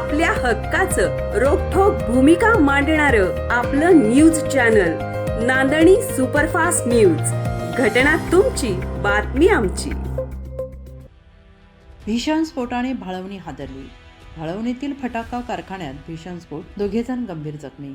आपल्या हक्काचं रोखोक भूमिका मांडणार आपलं news channel Nandani superfast news. घटना तुमची बातमी आमची. भीषण स्फोटाने भाळवणी हादरली. भाळवणीतील फटाका कारखान्यात भीषण स्फोट दोघे जण गंभीर जखमी.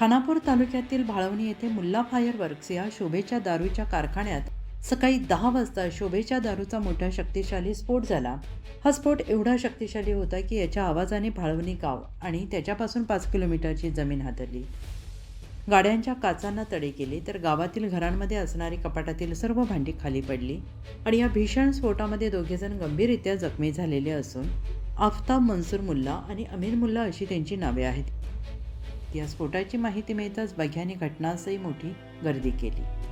खानापूर तालुक्यातील भाळवणी येथे मुल्ला फायर वर्क्स या शोभेच्या दारूच्या कारखान्यात सकाळी दहा वाजता शोभेच्या दारूचा मोठा शक्तिशाली स्फोट झाला. हा स्फोट एवढा शक्तिशाली होता की याच्या आवाजाने भाळवणी गाव आणि त्याच्यापासून पाच किलोमीटरची जमीन हादरली. गाड्यांच्या काचांना तडे केले तर गावातील घरांमध्ये असणारी कपाटातील सर्व भांडी खाली पडली आणि या भीषण स्फोटामध्ये दोघेजण गंभीररित्या जखमी झालेले असून आफताब मनसूर मुल्ला आणि अमीर मुल्ला अशी त्यांची नावे आहेत. या स्फोटाची माहिती मिळताच बघ्याने घटनास्थळी मोठी गर्दी केली.